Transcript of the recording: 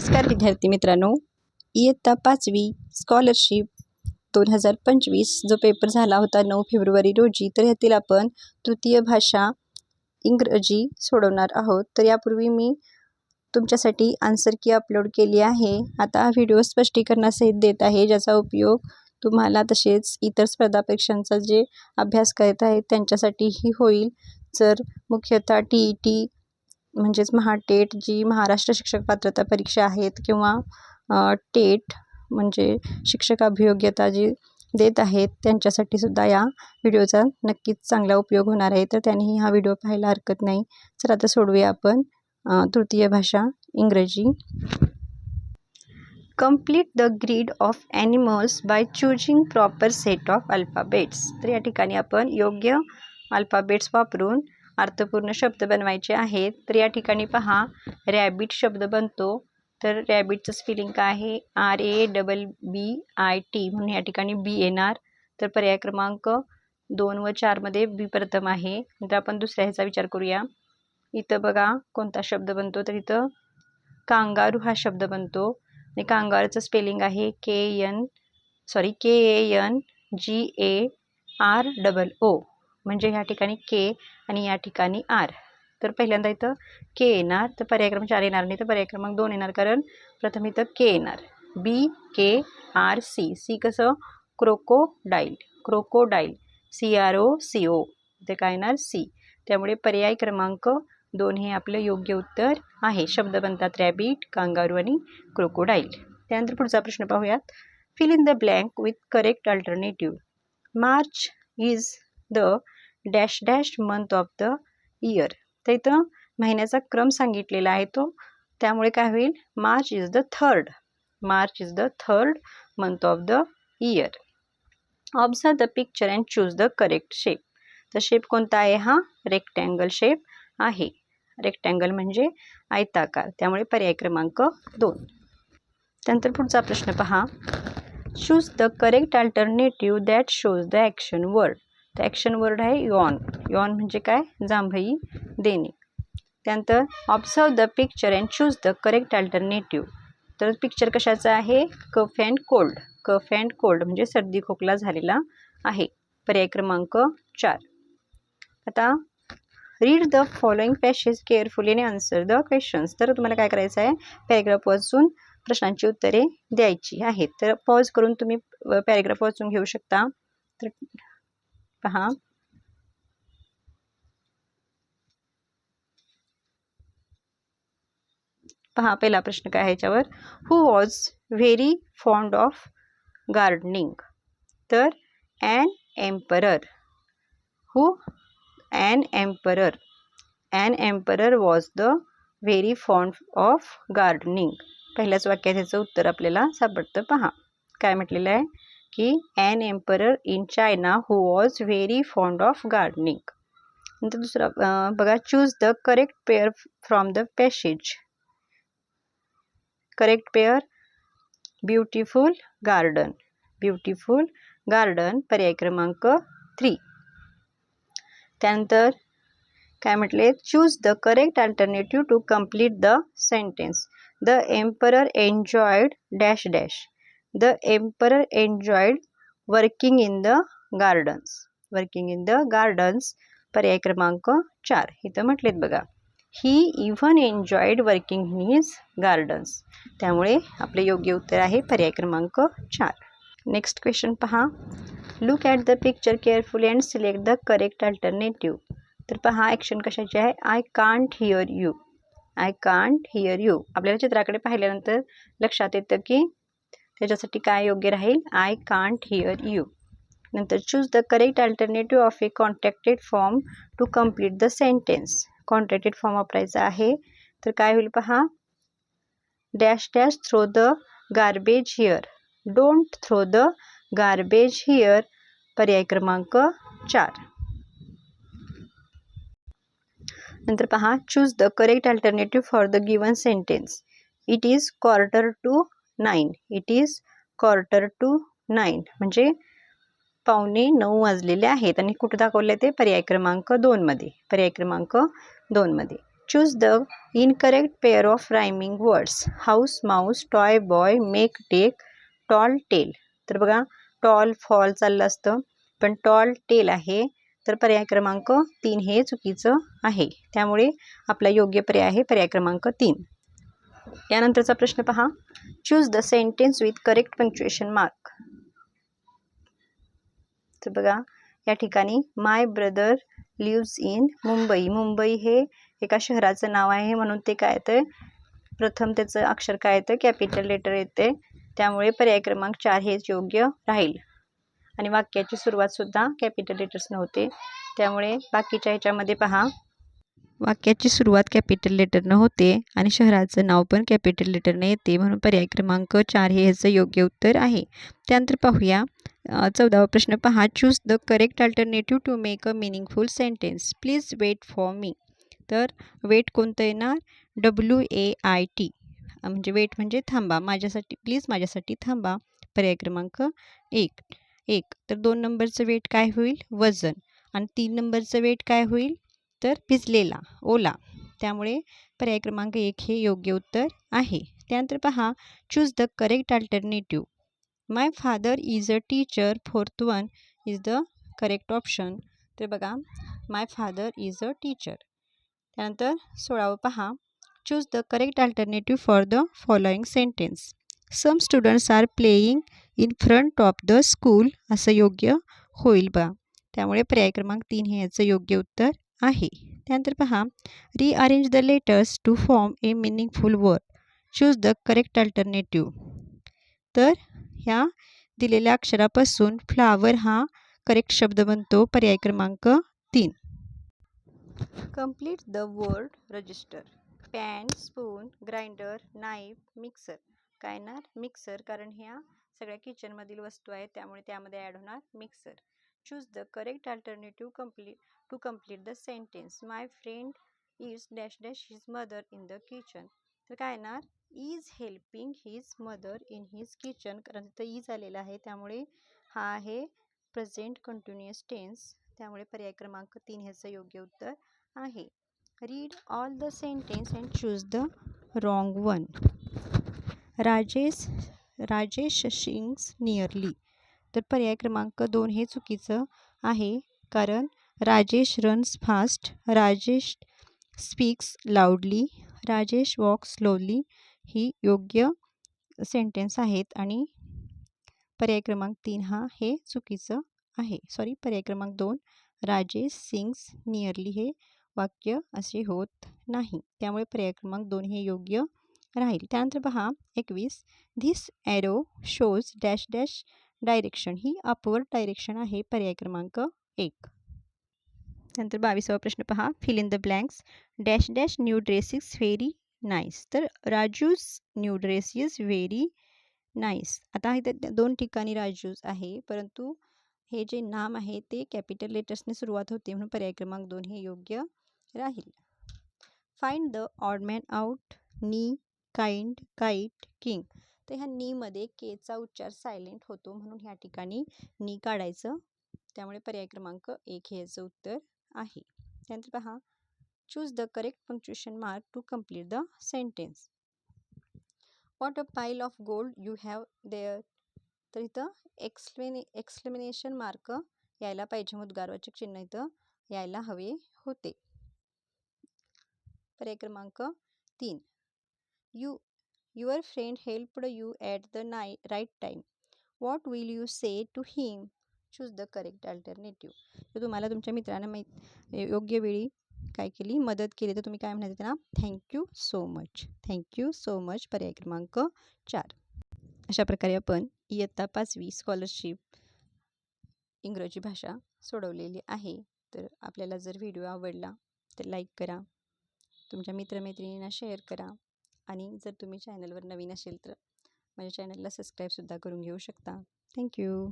नमस्कार विद्यार्थी मित्रांनो. इयत्ता पाचवी स्कॉलरशिप दोन हजार पंचवीस जो पेपर झाला होता नऊ फेब्रुवारी रोजी तर यातील आपण तृतीय भाषा इंग्रजी सोडवणार आहोत. तर यापूर्वी मी तुमच्यासाठी आन्सर की अपलोड केली आहे. आता हा व्हिडिओ स्पष्टीकरणासहित देत आहे ज्याचा उपयोग तुम्हाला तसेच इतर स्पर्धा परीक्षांचा जे अभ्यास करत आहेत त्यांच्यासाठीही होईल. जर मुख्यतः टी ई टी म्हणजेच महाटेट जी महाराष्ट्र शिक्षक पात्रता परीक्षा आहेत किंवा टेट म्हणजे शिक्षक अभियोग्यता जी देत आहेत त्यांच्यासाठी सुद्धा या व्हिडिओचा नक्कीच चांगला उपयोग होणार आहे. तर त्यांनीही हा व्हिडिओ पाहायला हरकत नाही. तर आता सोडूया आपण तृतीय भाषा इंग्रजी. Complete the grid of animals by choosing proper set of alphabets तर या ठिकाणी आपण योग्य अल्फाबेट्स वापरून अर्थपूर्ण शब्द बनवायचे आहेत. तर या ठिकाणी पहा रॅबिट शब्द बनतो. तर रॅबिटचं स्पेलिंग काय आहे? R A double B I T म्हणून या ठिकाणी बी येणार. तर पर्याय क्रमांक दोन व चारमध्ये बी प्रथम आहे. नंतर आपण दुसऱ्या ह्याचा विचार करूया. इथं बघा कोणता शब्द बनतो? तर इथं कांगारू हा शब्द बनतो. आणि कांगारूचं स्पेलिंग आहे K N sorry K A N G A R double O म्हणजे ह्या ठिकाणी के आणि या ठिकाणी आर तर पहिल्यांदा इथं के येणार तर पर्याय क्रमांक चार येणार नाही तर पर्याय क्रमांक दोन येणार कारण प्रथम इथं के येणार. B K R C C कसं? Crocodile crocodile C R O C O ते काय येणार? सी त्यामुळे पर्याय क्रमांक दोन हे आपलं योग्य उत्तर आहे. शब्द बनतात रॅबिट कांगारू आणि क्रोकोडाईल त्यानंतर पुढचा प्रश्न पाहूयात. Fill in the blank with correct alternative March is the dash dash month of the year तर इथं महिन्याचा क्रम सांगितलेला आहे तो. त्यामुळे काय होईल? March is the third March is the third month of the year observe the picture and choose the correct shape तर शेप कोणता आहे हा? रेक्टँगल शेप आहे. रेक्टँगल म्हणजे आयताकार. त्यामुळे पर्याय क्रमांक दोन. त्यानंतर पुढचा प्रश्न पहा. Choose the correct alternative that shows the action word तर ॲक्शन वर्ड आहे यॉन यॉन म्हणजे काय? जांभई देणे. त्यानंतर observe the picture and choose the correct alternative तर पिक्चर कशाचं आहे? Cough and cold cough and cold म्हणजे सर्दी खोकला झालेला आहे. पर्याय क्रमांक चार. आता read the following passage carefully आणि आन्सर द क्वेश्चन्स तर तुम्हाला काय करायचं आहे? पॅरेग्राफ वाचून प्रश्नांची उत्तरे द्यायची आहेत. तर पॉज करून तुम्ही पॅरेग्राफ वाचून घेऊ शकता. तर पहा. पहा पहिला प्रश्न काय आहे याच्यावर? Who was very fond of gardening तर an emperor who an emperor an emperor was the very fond of gardening पहिल्याच वाक्यात ह्याचं उत्तर आपल्याला सापडतं. पहा. काय म्हटलेलं आहे? की an emperor in China who was very fond of gardening नंतर दुसरा बघा choose the correct pair from the passage correct pair beautiful garden beautiful garden पर्याय क्रमांक थ्री त्यानंतर काय म्हटले choose the correct alternative to complete the sentence the emperor enjoyed dash dash the emperor enjoyed working in the gardens working in the gardens पर्याय क्रमांक चार. इथं म्हटलेत बघा. He even enjoyed working in his gardens त्यामुळे आपले योग्य उत्तर आहे पर्याय क्रमांक चार. नेक्स्ट क्वेश्चन पहा. Look at the picture carefully and select the correct alternative तर पहा ॲक्शन कशाची आहे? I can't hear you I can't hear you आपल्याला चित्राकडे पाहिल्यानंतर लक्षात येतं की त्याच्यासाठी काय योग्य राहील? आय कांट हिअर यू नंतर choose the correct alternative of a contacted form to complete the sentence contracted form वापरायचा आहे. तर काय होईल पहा? Dash dash throw the garbage here don't throw the garbage here पर्याय क्रमांक चार. नंतर पहा choose the correct alternative for the given sentence it is quarter to nine. It is quarter to nine म्हणजे पावणे नऊ वाजलेले आहेत आणि कुठं दाखवले ते? पर्याय क्रमांक दोनमध्ये पर्याय क्रमांक दोनमध्ये choose the incorrect pair of rhyming words house mouse toy boy make take tall tell तर बघा टॉल फॉल चाललं असतं. पण टॉल टेल आहे. तर पर्याय क्रमांक तीन हे चुकीचं आहे. त्यामुळे आपला योग्य पर्याय आहे पर्याय क्रमांक तीन. यानंतरचा प्रश्न पहा. Choose the sentence with correct punctuation mark तर बघा या ठिकाणी my brother lives in Mumbai. Mumbai हे एका शहराचं नाव आहे म्हणून ते काय येतं? प्रथम त्याचं अक्षर काय येतं? कॅपिटल लेटर येते. त्यामुळे पर्याय क्रमांक चार हेच योग्य राहील. आणि वाक्याची सुरुवातसुद्धा कॅपिटल लेटर्स नव्हते त्यामुळे बाकीच्या ह्याच्यामध्ये पहा. वाक्याची सुरुवात कॅपिटल लेटरनं होते आणि शहराचं नाव पण कॅपिटल लेटरनं येते म्हणून पर्याय क्रमांक चार हे ह्याचं योग्य उत्तर आहे. त्यानंतर पाहूया. चौदावा प्रश्न पहा. Choose the correct alternative to make a meaningful sentence please wait for me तर वेट कोणतं येणार? डब्ल्यू ए आय टी म्हणजे वेट म्हणजे थांबा. माझ्यासाठी प्लीज माझ्यासाठी थांबा. पर्याय क्रमांक एक. एक. तर दोन नंबरचं वेट काय होईल? वजन. आणि तीन नंबरचं वेट काय होईल? तर भिजलेला ओला. त्यामुळे पर्याय क्रमांक एक हे योग्य उत्तर आहे. त्यानंतर पहा choose the correct alternative my father is a teacher fourth one is the correct option तर बघा my father is a teacher त्यानंतर सोळावं पहा. Choose the correct alternative for the following sentence some students are playing in front of the school असं योग्य होईल बा. त्यामुळे पर्याय क्रमांक तीन हे याचं योग्य उत्तर आहे. त्यानंतर पहा rearrange the letters to form a meaningful word choose the correct alternative तर ह्या दिलेल्या अक्षरापासून फ्लावर हा करेक्ट शब्द बनतो पर्याय क्रमांक तीन. Complete the word register pan spoon grinder knife mixer काय ना मिक्सर कारण ह्या सगळ्या किचनमधील वस्तू आहेत त्यामुळे त्यामध्ये ॲड होणार mixer choose the correct alternative complete to complete the sentence my friend is dash dash his mother in the kitchen तर काय येणार is helping his mother in his kitchen कारण तिथं इज आलेलं आहे. त्यामुळे हा आहे प्रेझेंट कंटिन्युअस टेन्स त्यामुळे पर्याय क्रमांक तीन ह्याचं योग्य उत्तर आहे. Read all the sentence and choose the wrong one Rajesh Rajesh sings nearly तर पर्याय क्रमांक दोन हे चुकीचं आहे. कारण Rajesh runs fast Rajesh speaks loudly Rajesh walk slowly ही योग्य सेंटेन्स आहेत आणि पर्याय क्रमांक तीन हा हे चुकीचं आहे. सॉरी पर्याय क्रमांक दोन. राजेश सिंग्स नियरली हे वाक्य असे होत नाही. त्यामुळे पर्याय क्रमांक दोन हे योग्य राहील. त्यानंतर पहा एकवीस. This arrow shows dash dash direction he upward direction आहे पर्याय क्रमांक एक. त्यानंतर बावीसावा प्रश्न पहा. Fill in the blanks dash dash new dress is very nice तर Raju's new dress is very nice आता इथे दोन ठिकाणी राजूज आहे. परंतु हे जे नाम आहे ते कॅपिटल लेटर्सने सुरुवात होते म्हणून पर्याय क्रमांक दोन हे योग्य राहील. Find the odd man out knee kind kite king तर ह्या नीमध्ये केचा उच्चार सायलेंट होतो म्हणून ह्या ठिकाणी नी काढायचं. त्यामुळे पर्याय क्रमांक एक हे याचं उत्तर आहे. त्यानंतर पहा choose the correct punctuation mark to complete the sentence what a pile of gold you have there तर इथं एक्सप्लेने एक्सप्लेनेशन मार्क यायला पाहिजे मुद्गारवाचक चिन्ह इथं यायला हवे होते. पर्याय क्रमांक तीन. You your friend helped you at the nigh right time what will you say to him choose the correct alternative तर तुम्हाला तुमच्या मित्रांना माहीत योग्य वेळी काय केली मदत केली तर तुम्ही काय म्हणायचं त्यांना thank you so much thank you so much पर्याय क्रमांक चार. अशा प्रकारे आपण इयत्ता पाचवी स्कॉलरशिप इंग्रजी भाषा सोडवलेली आहे. तर आपल्याला जर व्हिडिओ आवडला तर लाईक करा. तुमच्या मित्रमैत्रिणींना शेअर करा. आणि जर तुम्ही चॅनलवर नवीन असेल तर माझ्या चॅनलला सबस्क्राईबसुद्धा करून घेऊ शकता. थँक्यू